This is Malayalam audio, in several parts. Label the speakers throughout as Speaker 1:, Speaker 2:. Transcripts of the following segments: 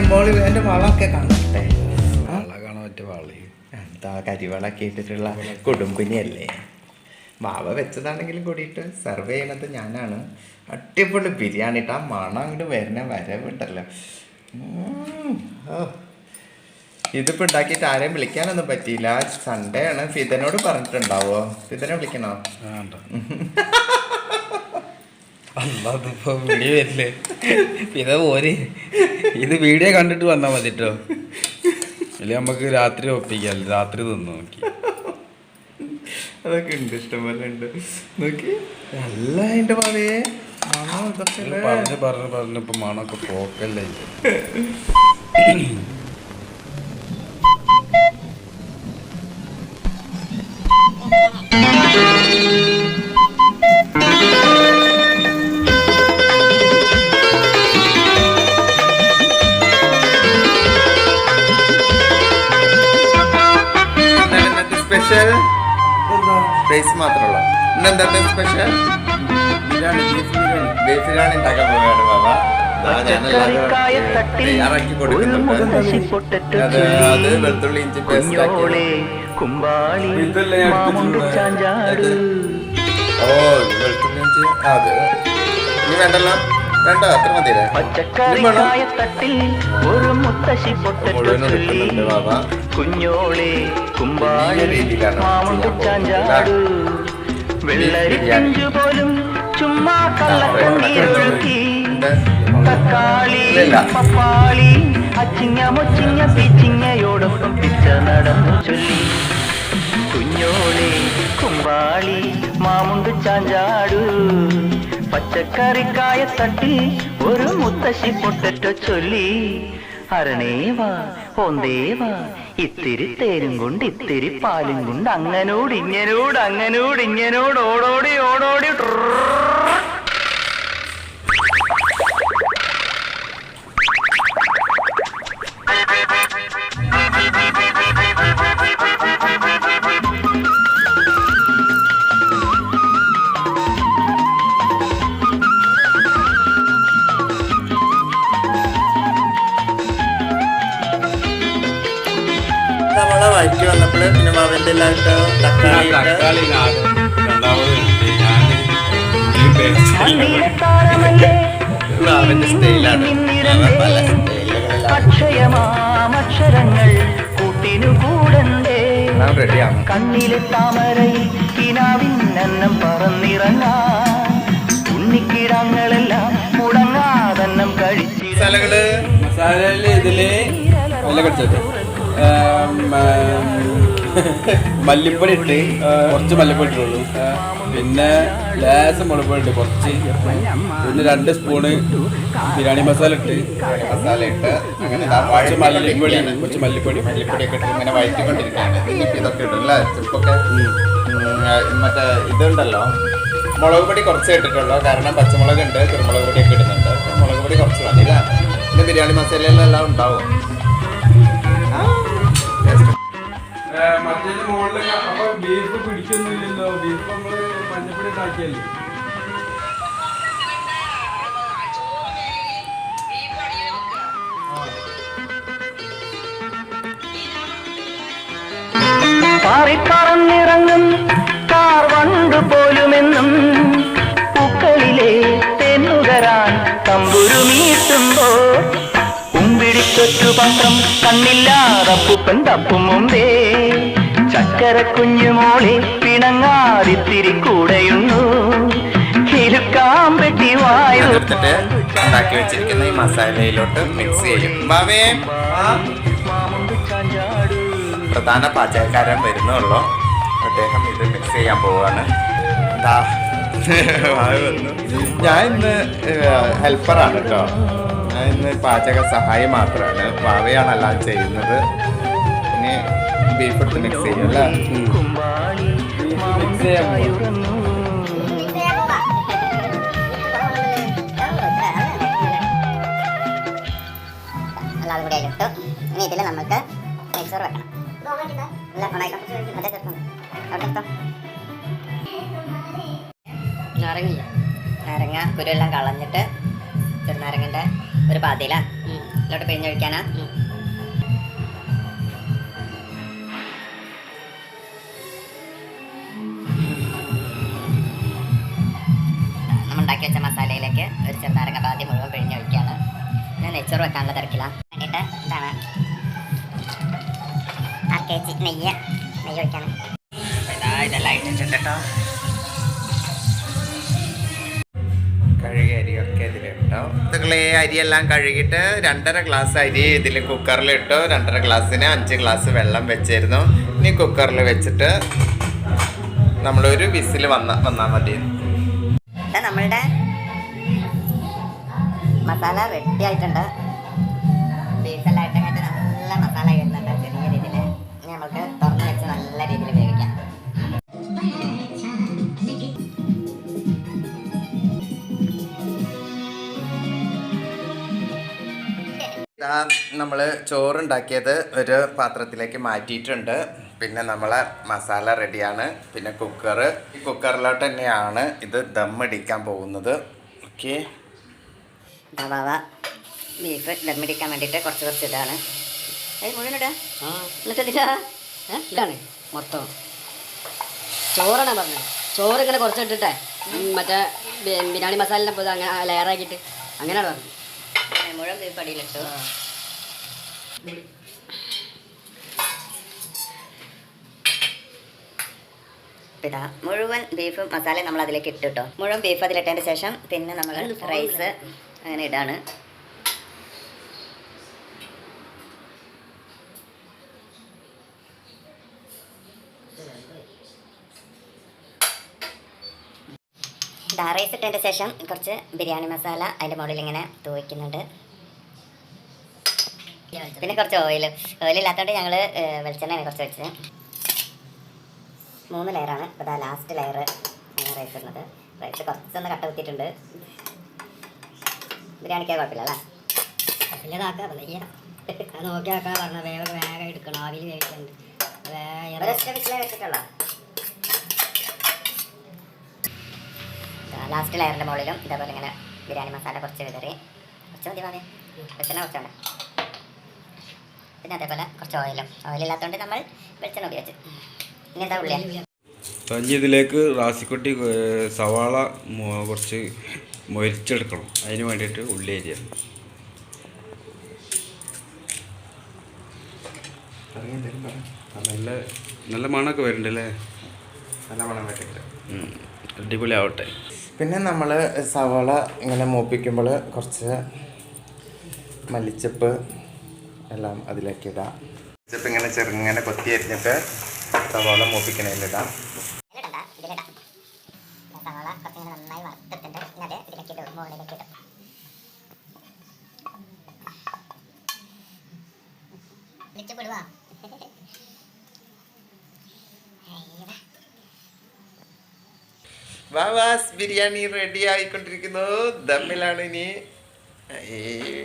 Speaker 1: മോൾ എന്റെ വളമൊക്കെ കാണട്ടെ കരിവളൊക്കെ ഇട്ടിട്ടുള്ള കുടുംബിനിയല്ലേ മാവ വെച്ചതാണെങ്കിലും കൂടിയിട്ട് സെർവ് ചെയ്യണത് ഞാനാണ്. അടിപൊളി ബിരിയാണി ഇട്ട് ആ മണം അങ്ങോട്ട് വരുന്ന വരവുണ്ടല്ലോ. ഇതിപ്പോൾ ഉണ്ടാക്കിയിട്ട് ആരെയും വിളിക്കാനൊന്നും പറ്റിയില്ല. സൺഡേ ആണ്. ഫിദനോട് പറഞ്ഞിട്ടുണ്ടാവോ? ഫിദനെ വിളിക്കണോ?
Speaker 2: വിളി വരില്ലേ? ഇത് പോര് ഇത് വീഡിയോ കണ്ടിട്ട് വന്നാ മതി കേട്ടോ ഇല്ല നമുക്ക് രാത്രി ഒപ്പിക്കാം. രാത്രി തിന്നു നോക്കി.
Speaker 1: അതൊക്കെ ഉണ്ട് ഇഷ്ടംപോലെ ഉണ്ട്. നോക്കി. അല്ല അതിന്റെ ഭാവേ പറഞ്ഞു പറഞ്ഞു
Speaker 2: ഇത്
Speaker 1: അല്ലേ?
Speaker 2: പറഞ്ഞ് പറഞ്ഞ് പറഞ്ഞ് ഇപ്പൊ മണമൊക്കെ പോക്കല്ലേ.
Speaker 1: റൈസ് മാത്രമുള്ള ഇന്നെന്താ special
Speaker 2: biryani beef biryani.
Speaker 1: Beef biryani ഉണ്ടാക്കാൻ പോവുകയാണ് ബാബ. ദാ ഞാനെല്ലാം തയ്യാറാക്കി കൊടുക്കുന്നുണ്ട്. അത് വെളുത്തുള്ളി ഇഞ്ചി പേസ്റ്റ്? ഓ വെളുത്തുള്ളി ഇഞ്ചി. ആ, അത്. ഇനി വേണ്ടല്ലോ? വേണ്ട അത്ര മതിയല്ലേ?
Speaker 3: പച്ചക്കറിക്കായ തട്ടിൽ ഒരു മുത്തശ്ശി
Speaker 1: എടുക്കുന്നുണ്ട്
Speaker 3: കുഞ്ഞോളെ കുമ്പാളി
Speaker 1: ഈ രീതിയിലാണ്
Speaker 3: മാമുണ്ട്
Speaker 1: ചെയ്യാൻ പോകുന്നത്.
Speaker 3: ചാഞ്ചാട് വെള്ളരി പിഞ്ചു പോലും ചുമ്മാ കള്ളക്കണ്ണീരൊഴുക്കി തക്കാളി. പപ്പാളി അച്ചിങ്ങ മൊച്ചിങ്ങ പിച്ചിങ്ങയോടൊപ്പം പിച്ച നടന്നു ചൊല്ലി. കുഞ്ഞോളെ കുമ്പാളി മാമുണ്ട് ചാഞ്ചാടു പച്ചക്കറിക്കായ തട്ടി ഒരു മുത്തശ്ശി പൊട്ടറ്റ ചൊല്ലി. അരണേവാ ഒന്നേവാ ഇത്തിരി തേരും കൊണ്ട് ഇത്തിരി പാലും കൊണ്ട് അങ്ങനോട് ഇങ്ങനോട് അങ്ങനോട് ഇങ്ങനോട് ഓടോടി ഓടോടി.
Speaker 1: ഇട്ട് തക്കാളി ഇട്ട്
Speaker 2: തക്കാളി
Speaker 1: സ്റ്റൈലാണ്. പല
Speaker 3: അക്ഷയമാമക്ഷരങ്ങൾ കൂട്ടിനു കൂടണ്ടേ? കണ്ണിലെ താമരയിൽ കിനാവിൻ അന്നം പറന്നിറങ്ങാൻ ഉണ്ണിക്കിടങ്ങളെല്ലാം മുടങ്ങാതന്നം കഴിച്ചു
Speaker 1: മസാലകൾ.
Speaker 2: മസാലയിൽ ഇതിൽ. നല്ല മല്ലിപ്പൊടി ഇട്ട് കുറച്ച് മല്ലിപ്പൊടി ഇട്ടുള്ളൂ. പിന്നെ ലേശം മുളപ്പൊടി ഇട്ട് കുറച്ച്. പിന്നെ രണ്ട് സ്പൂണ് ബിരിയാണി മസാല ഇട്ട്
Speaker 1: മസാല ഇട്ട് അങ്ങനെ
Speaker 2: കുറച്ച് മല്ലിപ്പൊടി കുറച്ച് മല്ലിപ്പൊടി
Speaker 1: ഒക്കെ ഇട്ട് ഇങ്ങനെ വഴറ്റിക്കൊണ്ടിരിക്കുകയാണ്. മറ്റേ ഇതുണ്ടല്ലോ. മുളക് പൊടി കുറച്ച് ഇട്ടിട്ടുള്ളൂ. കാരണം പച്ചമുളക് ഉണ്ട് കുരുമുളക് പൊടി ഒക്കെ ഇടുന്നുണ്ട്. മുളക് പൊടി കുറച്ച് മതി അല്ലേ? പിന്നെ ബിരിയാണി മസാലയിലെല്ലാം ഉണ്ടാവും.
Speaker 2: മറ്റേ മുകളിൽ അപ്പൊ ബീഫ് പിടിക്കൊന്നുമില്ലല്ലോ ബീഫ് നമ്മൾ മഞ്ഞപ്പൊടി ഉണ്ടാക്കിയല്ലേ?
Speaker 3: പാറിപ്പറന്നിറങ്ങും കാർ വണ്ടു പോലുമെന്നും പൂക്കളിലെ തെന്നുകരാൻ തമ്പുരുമീട്ടുമ്പോൾ കുമ്പിടിച്ചൊറ്റു പത്രം കണ്ണില്ലാതപ്പുപ്പൻ തപ്പും മുമ്പേ. ചക്കര കുഞ്ഞുമോളെ പിണങ്ങാതിത്തിരി കൂടെയുന്നു കിലുക്കാം പെട്ടി വായു
Speaker 1: ഉണ്ടാക്കി വെച്ചിരിക്കുന്ന ഈ മസാലയിലോട്ട് മിക്സ് ചെയ്യും. ബാവേ പ്രധാന പാചകക്കാരൻ വരുന്നുള്ളൂ. അദ്ദേഹം ഇത് മിക്സ് ചെയ്യാൻ പോവാണ്. ഞാൻ ഇന്ന് ഹെൽപ്പറാണ് കേട്ടോ. ഞാൻ ഇന്ന് പാചക സഹായി മാത്രമാണ്. വാവയാണ് എല്ലാം ചെയ്യുന്നത്. ഇനി ബീഫ് എടുത്ത് മിക്സ് ചെയ്യും അല്ലേ?
Speaker 3: കുമ്പാളി
Speaker 2: മിക്സ് ചെയ്യാൻ
Speaker 4: കൂടി അതിലിട്ടു ഇനി ഇതിൽ നമുക്ക് മിക്സർ വെക്കണം. അതെ അവിടെ നാരങ്ങ നാരങ്ങ കുരുവെല്ലാം കളഞ്ഞിട്ട് ചെറുനാരങ്ങന്റെ ഒരു പാതയിലാ. ഇതിലോട്ട് പിഴിഞ്ഞൊഴിക്കാനാ നമ്മൾ ഉണ്ടാക്കി വെച്ച മസാലയിലേക്ക് ഒരു ചെറുനാരങ്ങ പാതി മുഴുവൻ പിഴിഞ്ഞൊഴിക്കുകയാണ് ഞാൻ നെച്ചോറ് വെക്കാനുള്ള തിരക്കിലാണ് വേണ്ടിയിട്ട് ഇതാണ് അര കെ നെയ്യ്. നെയ്യ് ഒഴിക്കാണ്.
Speaker 1: ഇതെല്ലാം ഇട്ടിട്ടുണ്ട് കേട്ടോ. കഴുകിയ അരിയൊക്കെ നിങ്ങൾ ഈ അരിയെല്ലാം കഴുകിയിട്ട് രണ്ടര ഗ്ലാസ് അരി ഇതിൽ കുക്കറിലിട്ടു. രണ്ടര ഗ്ലാസ്സിന് അഞ്ച് ഗ്ലാസ് വെള്ളം വെച്ചിരുന്നു. ഇനി കുക്കറിൽ വെച്ചിട്ട് നമ്മളൊരു വിസിൽ വന്ന വന്നാൽ മതി.
Speaker 4: നമ്മളുടെ മസാല റെഡി ആയിട്ടുണ്ട്.
Speaker 1: നമ്മൾ ചോറുണ്ടാക്കിയത് ഒരു പാത്രത്തിലേക്ക് മാറ്റിയിട്ടുണ്ട്. പിന്നെ നമ്മളെ മസാല റെഡിയാണ്. പിന്നെ കുക്കർ ഈ കുക്കറിലോട്ട് തന്നെയാണ് ഇത് ദമ്മടിക്കാൻ പോകുന്നത്. ഓക്കെ.
Speaker 4: ദവാവ ബീഫ് ദമ്മടിക്കാൻ വേണ്ടിയിട്ട് കുറച്ച് കുറച്ച് ഇതാണ്. എന്നിട്ട് ഇതിലാ?
Speaker 5: ഇതാണ് മൊത്തം. ചോറാണ് പറഞ്ഞത്? ചോറ് ഇങ്ങനെ കുറച്ച് ഇട്ടിട്ടെ മറ്റേ ബിരിയാണി മസാലയിലെ പോലെ അങ്ങനെ ലെയറാക്കിയിട്ട് അങ്ങനെയാണ് പറഞ്ഞത്?
Speaker 4: മുഴുവൻ ബീഫ് അടിയിലിട്ടു. ഇതാ മുഴുവൻ ബീഫും മസാലയും നമ്മൾ അതിലേക്ക് ഇട്ട് കേട്ടോ. മുഴുവൻ ബീഫ് അതിലിട്ടതിന് ശേഷം പിന്നെ നമ്മൾ റൈസ് അങ്ങനെ ഇടാണ്. റൈസ് ഇട്ടതിന് ശേഷം കുറച്ച് ബിരിയാണി മസാല അതിന്റെ മുകളിൽ ഇങ്ങനെ തൂവയ്ക്കുന്നുണ്ട് പിന്നെ കുറച്ച് ഓയിൽ ഓയിൽ ഇല്ലാത്തതുകൊണ്ട് ഞങ്ങൾ വെളിച്ചെണ്ണയാണ് കുറച്ച് വെച്ചത്. മൂന്ന് ലെയറാണ്. ഇപ്പോൾ ഇതാ ലാസ്റ്റ് ലെയർ റൈസ് ഇടുന്നത്. റൈസ് കുറച്ചൊന്ന് കട്ട കുത്തിയിട്ടുണ്ട്. ബിരിയാണിക്ക് കുഴപ്പമില്ല അല്ലേ?
Speaker 5: വലിയതാക്കാ വലിയ അത് നോക്കി ആക്കാൻ പറഞ്ഞ വേഗം വേഗം എടുക്കണം. ആവിയിൽ വേവിക്കുന്നുണ്ട്
Speaker 4: ലാസ്റ്റ് ലെയറിന്റെ മുകളിലും ഇതേപോലെ ഇങ്ങനെ ബിരിയാണി മസാല കുറച്ച് വിതറി. കുറച്ച് മതി മതി വെളിച്ചെണ്ണ കുറച്ചുണ്ട് പിന്നെ അതേപോലെ കുറച്ച് ഓയിലും ഓയിലില്ലാത്തതുകൊണ്ട് നമ്മൾ വെളിച്ചെണ്ണ ഉപയോഗിച്ചു. ഇനി എന്താ ഉള്ളിയാ?
Speaker 2: ഇനി ഇതിലേക്ക് റാസിക്കുട്ടി സവാള കുറച്ച് മൊരിച്ചെടുക്കണം. അതിന് വേണ്ടിയിട്ട് ഉള്ളി അരിയാണ് നല്ല നല്ല മണമൊക്കെ വരുന്നുണ്ടല്ലേ?
Speaker 1: നല്ല മണം
Speaker 2: ഉം. അടിപൊളി ആവട്ടെ
Speaker 1: പിന്നെ നമ്മൾ സവാള ഇങ്ങനെ മൂപ്പിക്കുമ്പോൾ കുറച്ച് മല്ലിച്ചപ്പ് എല്ലാം അതിലേക്ക് ഇടാം. ഇപ്പം ഇങ്ങനെ ചെറുങ്ങനെ കൊത്തി അരിഞ്ഞിട്ട് സവാള
Speaker 4: മൂപ്പിക്കണേലിടാം. സവാള കുറച്ചിങ്ങനെ നന്നായി വറുത്തിട്ടുണ്ട് പിന്നെ അത് ഇതിലേക്ക് ഇടും മുകളിലേക്ക് ഇടും. വിളിച്ചപ്പെടുവാ
Speaker 1: വാവാസ് ബിരിയാണി റെഡി ആയിക്കൊണ്ടിരിക്കുന്നു. ദമ്മിലാണ് ഇനി. ഏയ്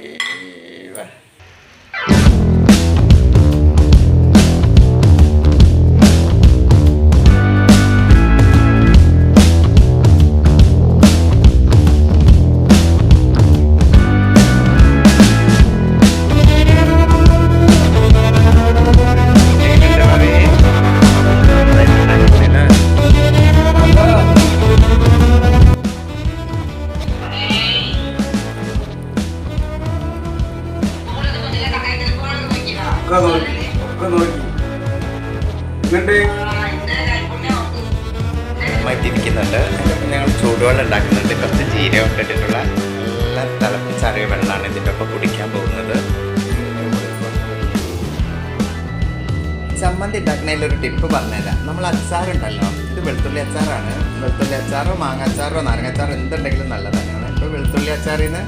Speaker 1: ചമ്മന്തി ഉണ്ടാക്കുന്നതിൽ ഒരു ടിപ്പ് പറഞ്ഞുതരാം. നമ്മൾ അച്ചാറുണ്ടല്ലോ ഇത് വെളുത്തുള്ളി അച്ചാറാണ്. വെളുത്തുള്ളി അച്ചാറോ മാങ്ങ അച്ചാറോ നാരങ്ങ അച്ചാറോ എന്തുണ്ടെങ്കിലും നല്ല തന്നെയാണ് ഇപ്പോൾ വെളുത്തുള്ളി അച്ചാറിൽ നിന്ന്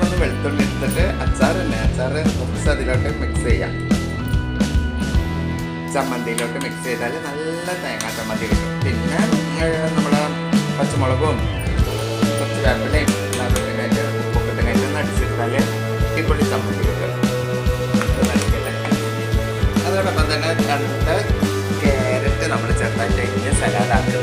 Speaker 1: മൂന്ന് വെളുത്തുള്ളി എടുത്തിട്ട് അച്ചാർ തന്നെ അച്ചാറ് കുറച്ച് അതിലോട്ട് മിക്സ് ചെയ്യാം. ചമ്മന്തിയിലോട്ട് മിക്സ് ചെയ്താൽ നല്ല തേങ്ങാ ചമ്മന്തി കിട്ടും. പിന്നെ നമ്മൾ പച്ചമുളകും കുറച്ച് വേപ്പിലയും pendeknya saya datang ke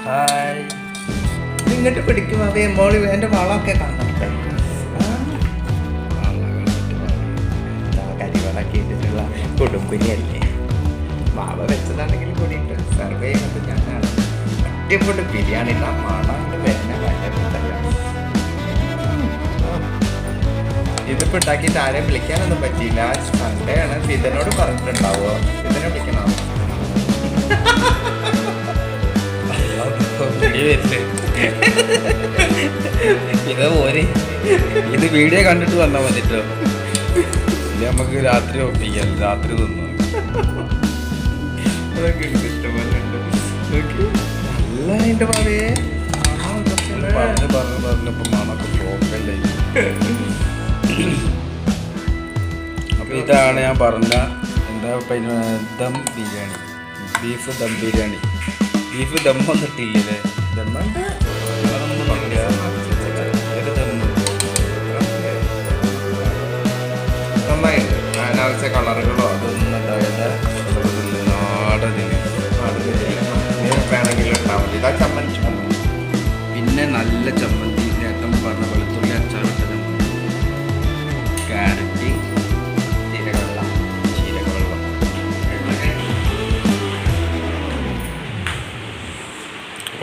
Speaker 1: Hai, ini ngedep di kima be? Mau lebih enak
Speaker 2: malah
Speaker 1: kayak kangen. Kayak di mana kita lah, kudung kunyit nih. മാവ വെച്ചതാണെങ്കിൽ കൂടിയിട്ട് സെർവ് ചെയ്യുന്നത് ഞാനാണ്. അടിപൊളി ബിരിയാണി ഇല്ല മാടാണ്ട് വരുന്ന വല്ലതല്ല ഇതിപ്പോ ഉണ്ടാക്കിയിട്ട് ആരെയും വിളിക്കാനൊന്നും പറ്റിയില്ല. സൺഡേ ആണ്. ഇതിനോട് പറഞ്ഞിട്ടുണ്ടാവോ? ഇതിനെ വിളിക്കണോ?
Speaker 2: ഇത് പോരെ. ഇത് വീഡിയോ കണ്ടിട്ട് വന്നാൽ മതിട്ടോ. നമുക്ക് രാത്രി ഒപ്പിക്കാം. രാത്രി തിന്നു.
Speaker 1: എനിക്ക്. നല്ല
Speaker 2: പറഞ്ഞ് പറഞ്ഞ് മണക്ക് അപ്പൊ ഇതാണ് ഞാൻ പറഞ്ഞ എന്താ പിന്നെ dum biryani. Beef dum biryani. Beef dum കിട്ടിയില്ലേ ദമ്മുണ്ട്
Speaker 1: നന്നായിട്ടുണ്ട് അനാവശ്യ കളറുകളോ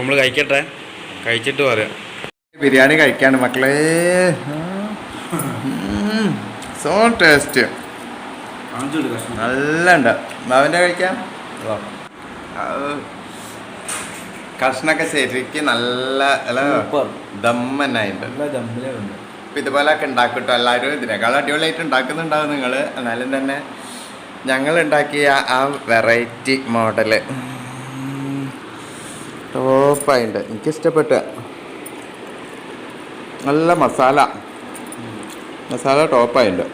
Speaker 2: നമ്മൾ കഴിക്കട്ടെ? കഴിച്ചിട്ട് പറയാം.
Speaker 1: ബിരിയാണി കഴിക്കാണ് മക്കളെ. സോ ടേസ്റ്റ് നല്ല ഉണ്ട് അവന്റെ കഴിക്കാം? കഷ്ണൊക്കെ ശരിക്ക് നല്ല
Speaker 2: ദമ്മിലുണ്ട്
Speaker 1: അപ്പം ഇതുപോലൊക്കെ ഉണ്ടാക്കട്ടോ എല്ലാവരും. ഇതിനേക്കാൾ അടിപൊളിയായിട്ട് ഉണ്ടാക്കുന്നുണ്ടാവും നിങ്ങൾ എന്നാലും തന്നെ ഞങ്ങൾ ഉണ്ടാക്കിയ ആ വെറൈറ്റി മോഡൽ ടോപ്പായിട്ടുണ്ട് എനിക്കിഷ്ടപ്പെട്ട നല്ല മസാല. മസാല ടോപ്പായിട്ടുണ്ട്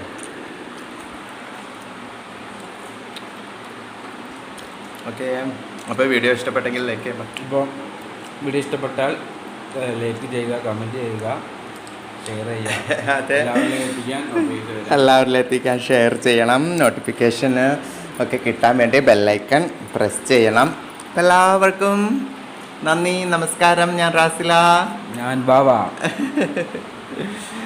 Speaker 1: ഓക്കെ അപ്പോൾ വീഡിയോ ഇഷ്ടപ്പെട്ടെങ്കിൽ ലൈക്ക് ചെയ്യാം.
Speaker 2: ഇപ്പോൾ വീഡിയോ ഇഷ്ടപ്പെട്ടാൽ ലൈക്ക് ചെയ്യുക കമന്റ് ചെയ്യുക ഷെയർ ചെയ്യുക.
Speaker 1: അതെ.
Speaker 2: എല്ലാവരിലും എത്തിക്കാൻ
Speaker 1: എല്ലാവരിലും എത്തിക്കാൻ ഷെയർ ചെയ്യണം. നോട്ടിഫിക്കേഷന് ഒക്കെ കിട്ടാൻ വേണ്ടി ബെല്ലൈക്കൺ പ്രസ് ചെയ്യണം. എല്ലാവർക്കും നന്ദി നമസ്കാരം ഞാൻ റാസില.
Speaker 2: ഞാൻ ബാബ